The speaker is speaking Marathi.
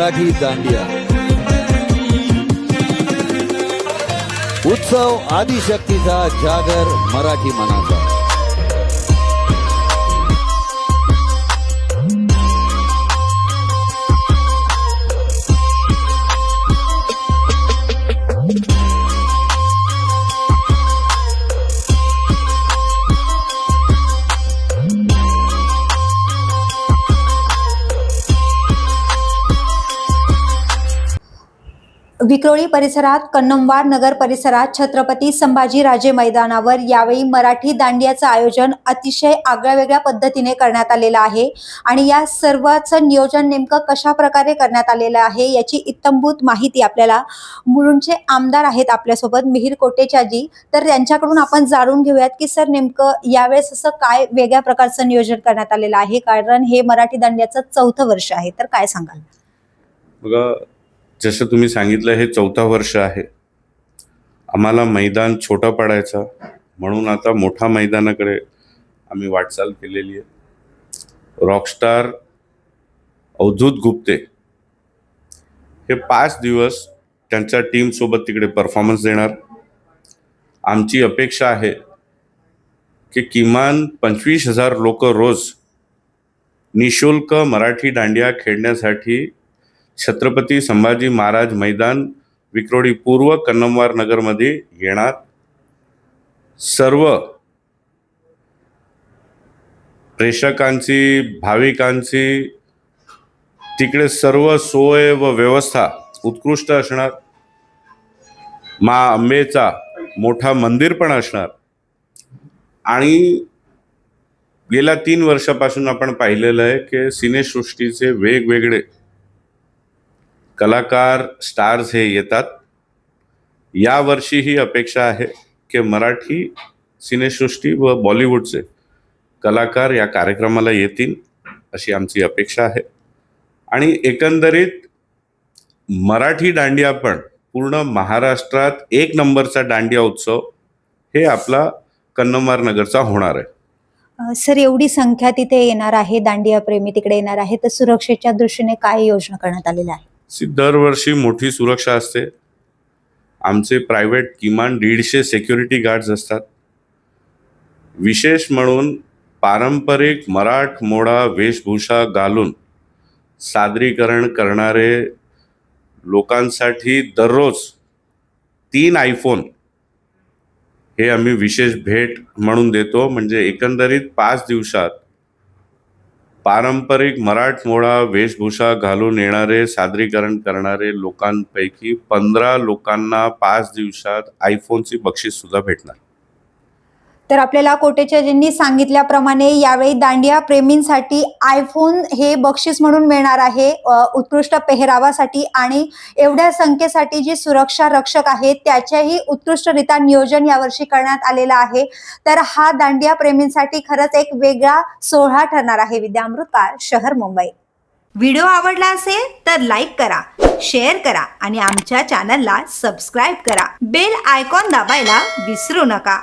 मराठी दांडिया उत्सव आदिशक्तीचा जागर मराठी मनाचा विक्रोळी परिसरात कन्नमवार नगर परिसरात छत्रपती संभाजीराजे मैदानावर यावेळी मराठी दांडियाचं आयोजन अतिशय आगळ्यावेगळ्या पद्धतीने करण्यात आलेलं आहे. आणि या सर्वाचं नियोजन नेमकं कशा प्रकारे करण्यात आलेलं आहे याची इत्तंभूत माहिती आपल्याला मुलुंडचे आमदार आहेत आपल्यासोबत मिहीर कोटेचाजी तर त्यांच्याकडून आपण जाणून घेऊयात की सर नेमकं यावेळेस असं काय वेगळ्या प्रकारचं नियोजन करण्यात आलेलं आहे? कारण हे मराठी दांडियाचं चौथं वर्ष आहे. तर काय सांगाल? बघा जसं तुम्ही सांगितलं हे चौथा वर्ष आहे. आम्हाला मैदान छोटा पडायचा. म्हणून आता मोठ्या मैदानाकडे आम्ही वाटचाल केलेली आहे. रॉकस्टार अवधूत गुप्ते हे पाच दिवस त्यांच्या टीमसोबत तिकडे परफॉर्मन्स देणार. आमची अपेक्षा आहे की किमान पंचवीस हजार लोक रोज निशुल्क मराठी दांडिया खेळण्यासाठी छत्रपती संभाजी महाराज मैदान विक्रोळी पूर्व कन्नमवार नगरमध्ये येणार. सर्व प्रेक्षकांची भाविकांची तिकडे सर्व सोय व व्यवस्था उत्कृष्ट असणार. मा आंबेचा मोठा मंदिर पण असणार. आणि गेल्या तीन वर्षापासून आपण पाहिलेलं आहे की सिनेसृष्टीचे वेगवेगळे कलाकार स्टार्स हे येतात. यावर्षी ही अपेक्षा आहे की मराठी सिनेसृष्टी व बॉलिवूडचे कलाकार या कार्यक्रमाला येतील अशी आमची अपेक्षा आहे. आणि एकंदरीत मराठी दांडिया पण पूर्ण महाराष्ट्रात एक नंबरचा दांडिया उत्सव हे आपला कन्नमार नगरचा होणार आहे. सर एवढी संख्या तिथे येणार आहे दांडिया प्रेमी तिकडे येणार आहे तर सुरक्षेच्या दृष्टीने काय योजना करण्यात आलेल्या आहे दरवर्षी मोठी सुरक्षा असते. आमचे प्रायव्हेट किमान दीडशे सेक्युरिटी गार्ड्स असतात. विशेष म्हणून पारंपरिक मराठमोळा वेशभूषा घालून सादरीकरण करणारे लोकांसाठी दररोज तीन आयफोन हे आम्ही विशेष भेट म्हणून देतो. म्हणजे एकंदरीत पाच दिवसात पारंपरिक मराठमोळा वेशभूषा घालून येणारे सादरीकरण करणारे लोकांपैकी पंधरा लोकांना पाच दिवसात आयफोनची बक्षीस सुद्धा भेटणार. तर आपल्याला कोटेचाजींनी सांगितल्याप्रमाणे यावेळी दांडिया प्रेमींसाठी आयफोन हे बक्षीस म्हणून मिळणार आहे उत्कृष्ट पेहरावासाठी आणि एवढ्या संख्येसाठी जी सुरक्षा रक्षक आहेत त्याच्याही उत्कृष्टरित्या नियोजन यावर्षी करण्यात आलेलं आहे. तर हा दांडिया प्रेमींसाठी खरंच एक वेगळा सोहळा ठरणार आहे विद्यामृतकार शहर मुंबई. व्हिडिओ आवडला असेल तर लाईक करा शेअर करा आणि आमच्या चॅनलला सबस्क्राईब करा. बेल आयकॉन दाबायला विसरू नका.